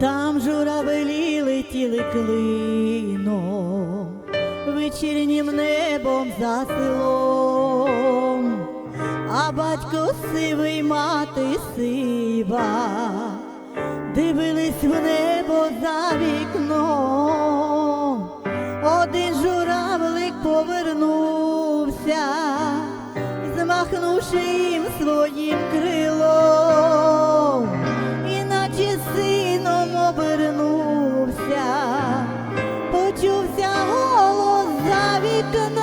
Там журавелі летіли клином, вечірнім небом за селом, а батько сивий мати сива, дивились в небо за вікном. Один журавлик повернувся, змахнувши їм своїм крилом, за вікном.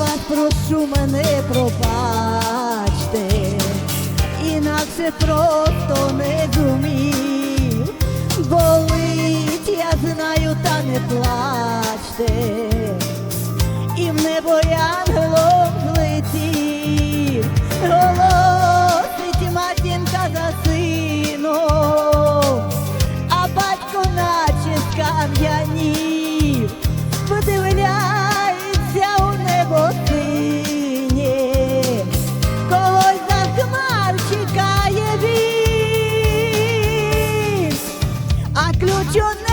Вас прошу мене пробачте, інакше просто не зумів. Болить, я знаю, та не плачте і в небо янголом ключ